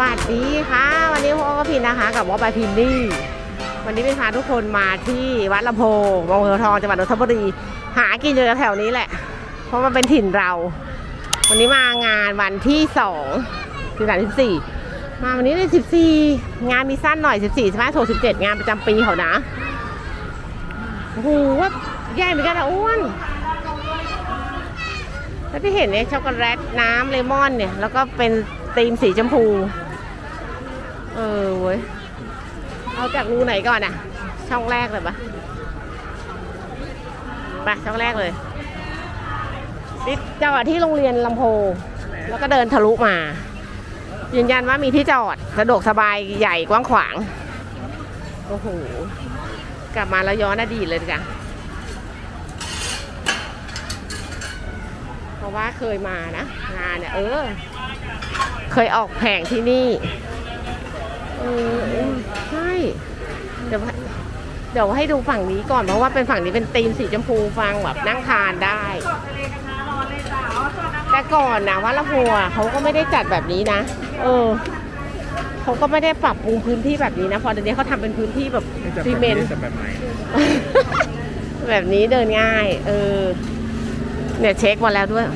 วัสดีค่ะ วันนี้พ่อก็พินนะคะ กับวอปาพินนี่ วันนี้เป็นพาทุกคนมาที่วัดลำโพงบางบัวทองจังหวัดนนทบุรี หากินอยู่แถวนี้แหละ เพราะมันเป็นถิ่นเรา วันนี้มางานวันที่สองคือวันที่สี่มาวันนี้เลยสิบสี่งานมีสั้นหน่อยสิบสี่ใช่ไหมโถสิบเจ็ดงานประจำปีเขานะโอ้โหว่าใหญ่เหมือนกันอะอ้วนแล้วที่เห็นเนี่ยช็อกโกแลตน้ำเลมอนเนี่ย แล้วก็เป็นธีมสีชมพู ออเว้ย เอาจากรูไหนก่อนอะช่องแรกเลยปะไปช่องแรกเลยนี่จอดที่โรงเรียนลำโพงแล้วก็เดินทะลุมา ยืนยันว่ามีที่จอดสะดวกสบายใหญ่กว้างขวาง โอ้โห กลับมาแล้วย้อนอดีตเลยจ้ะเพราะว่าเคยมานะงานเนี่ยเออ เคยออกแผงที่นี่ เออเออใช่เดี๋ยวเดี๋ยวให้ดูฝั่งนี้ก่อนเพราะว่าเป็นฝั่งนี้เป็นธีมสีชมพูฟังแบบนั่งทานได้ แต่ก่อนนะวัดละหัวเขาก็ไม่ได้จัดแบบนี้นะ เออเขาก็ไม่ได้ปรับปรุงพื้นที่แบบนี้นะพอเดี๋ยวนี้เขาทำเป็นพื้นที่แบบซีเมนต์จะแบบไหนแบบนี้เดินง่าย เออ เนี่ยเช็คมาแล้วด้วย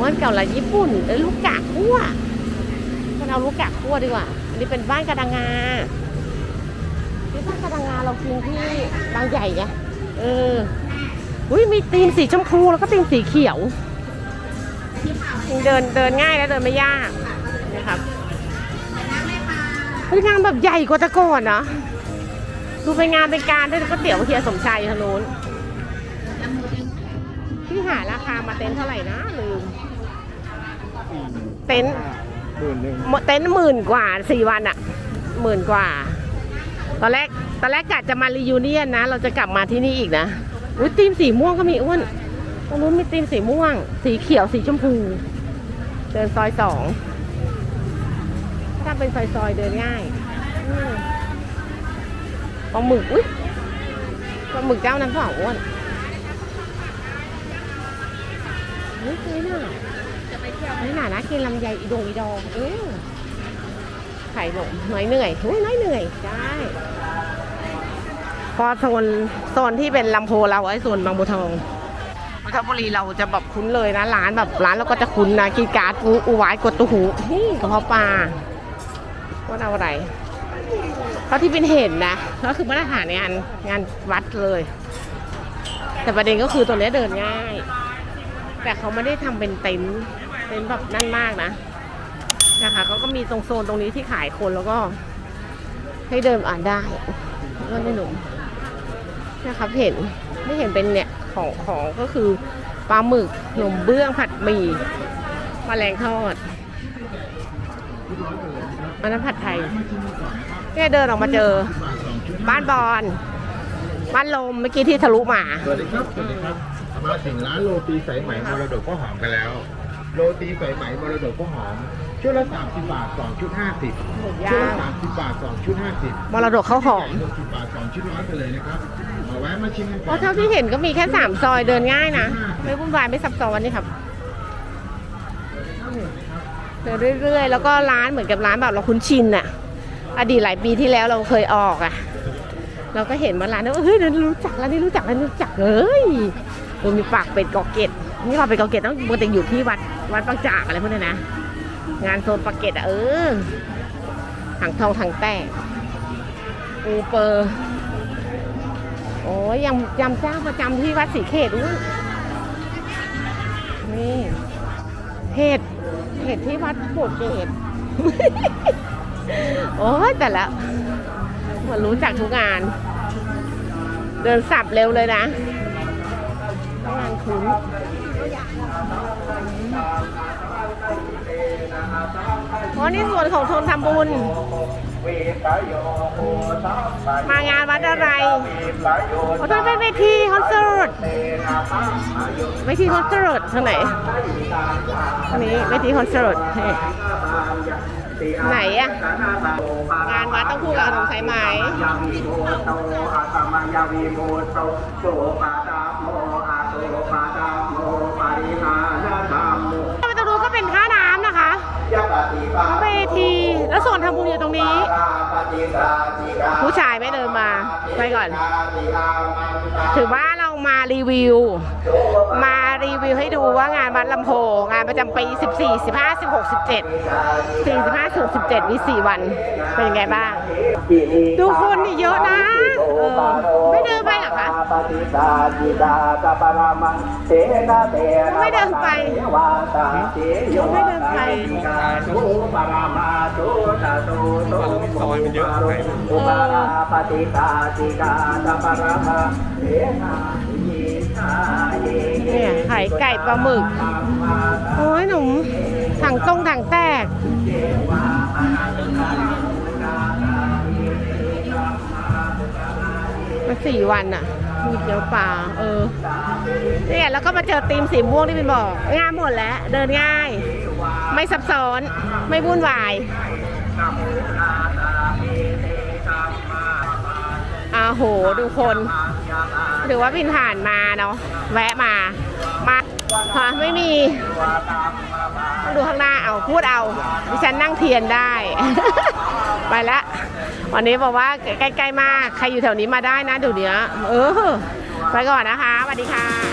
วันเก่าละญี่ปุ่นเอ้ยลูกกะคั่วมัน เอาลูกกะคั่วดีกว่า อันนี้เป็นบ้านกระดังงาที่บ้านกระดังงาเรากินที่บางใหญ่ไงเอออุ้ยมีตีนสีชมพูแล้วก็ตีนสีเขียว เดินเดินง่ายและเดินไม่ยากนะครับเป็นงานแบบใหญ่กว่าต่ก่อนเนาะดูเป็นงานเป็นการด้วยก๋วยเตี๋ยวเฮียสมชายทางนู้นที่หาราคามาเต็นเท่าไหร่นะลืมเต็น หมื่นหนึ่งเต็นท์หมื่นกว่าสี่วันอะหมื่นกว่า ตอนแรกตอนแรกกะจะมารียูเนียนนะ เราจะกลับมาที่นี่อีกนะอุ้ยทีมสีม่วงก็มีอ้วนตรงนู้นมีทีมสีม่วง สีเขียวสีชมพู เดินซอยสองถ้าเป็นซอยๆเดินง่ายปลาหมึกอุ้ยปลาหมึกเจ้านั้นเปล่าอ้วนเฮ้ยเคยน่ะ ไม่หนานะกินลำไยอีดงอีดองเออไข่หนมน้อยเหนื่อยอุ้ยน้อยเหนื่อยใช่พอโซนโซนที่เป็นลำโพเราไอ้โซนบางบัวทองนนทบุรีเราจะแบบคุ้นเลยนะร้านแบบร้านเราก็จะคุ้นนะกีการ์ดอูอูไวายกดตุหูนี่กระเพาะปลาว่าเอาอะไรเพราะที่เป็นเห็นนะก็คือมาตรฐานงานงานวัดเลย แต่ประเด็นก็คือตัวนี้เดินง่าย แต่เขาไม่ได้ทำเป็นเต็นท์ เต็นแบบนั่นมากนะนะคะเขาก็มีตรงโซนตรงนี้ที่ขายคนแล้วก็ ให้เดินอ่านได้ก็ไม่หนุ่มนะครับเห็นไม่เห็นเป็นเนี่ยของของก็คือปลาหมึกหนมเบื้องผัดหมี่แมลงทอดอันนั้นผัดไทยแค่เดินออกมาเจอ บ้านบอลบ้านลมเมื่อกี้ที่ทะลุมาสวัสดีครับสวัสดีครับมาถึงร้านโรตีสายไหมมรดกข้าวหอมกันแล้ว โรตีสายไหมมรดกข้าวหอมชุดละ30บาท2ชุด50หมูชุดย่าละง30บาท2ชุด50มรดกข้าวหอม60บาท2ชุดร้อยกันเลยนะครับมาแวะมาชิมกันเพก่อน ราะเท่าที่เห็นก็มีแค่สามซอยเดินง่ายนะ ไม่วุ่นวายไม่ซับซ้อนนี่ครับเดินเรื่อยๆ แล้วก็ร้านเหมือนกับร้านแบบเราคุ้นชินอะอดีตหลายปีที่แล้วเราเคยออกอะเราก็เห็นมาร้านแล้วเฮ้ยเดี๋ยวรู้จักร้านนี้รู้จักร้านนี้รู้จักเฮ้ยเออมีปากเป็ดกอกเกต นี่ปากเป็ดกอกเกตต้องปกติอยู่ที่วัดวัดบางจากอะไรพวกนี้นะ งานโซนปากเกตอะเออถังทองถังแตกอูเปอร์โอ้ยยำยำเจ้าประจำที่วัดศรีเขตอุ้นี่เห็ดเห็ดที่วัดโบสถ์เกตโอ้ยแต่ละเหมันรู้จักทุกงาน เดินสับเร็วเลยนะงงานคุ้น อ๋อนี่ส่วนของทนทำบุญ มางานวัดอะไรโอ้ต้องเป็นเวทีคอนเสิร์ตเวทีคอนเสิร์ตทางไหนอันนี้เวทีคอนเสิร์ตไหนอะงานวัดต้องคู่กับขนมสายไหม ปตรงนู้ก็เป็นท่าน้ำนะคะไปโซนทำบุญอยู่ตรงนี้ผู้ชายไม่เดินมาไปก่อน ถือว่าเรามารีวิว มารีวิวให้ดูว่างานวัดลำโพงงานประจำปี 14 15 16 17 45 16 17มี4วัน เป็นยังไงบ้าง ดูคนนี่เยอะนะ เออ ไม่เดินไป เหรอคะไม่เดินไปไม่เดินไปซอยมันเยอะไหนเออเนี่ยไข่ไก่ปลาหมึก โอ้ยหนุ่มถังตรงถังแตก มาสี่วันอะ มีเกี๊ยวปลาเออเนี่ยแล้วก็มาเจอตีมสีม่วงที่เป็นบอก ง่ายหมดแล้ว เดินง่าย ไม่ซับซ้อน ไม่วุ่นวายอาโหดูคนหรือว่าบินผ่านมาเนาะแวะมา มาฮะไม่มีต้องดูข้างหน้าเอาพูดเอาดิฉันนั่งเทียนได้ ไปละ วันนี้บอกว่าใกล้ๆมาก ใครอยู่แถวนี้มาได้นะเดี๋ยวนี้เออ ไปก่อนนะคะสวัสดีค่ะ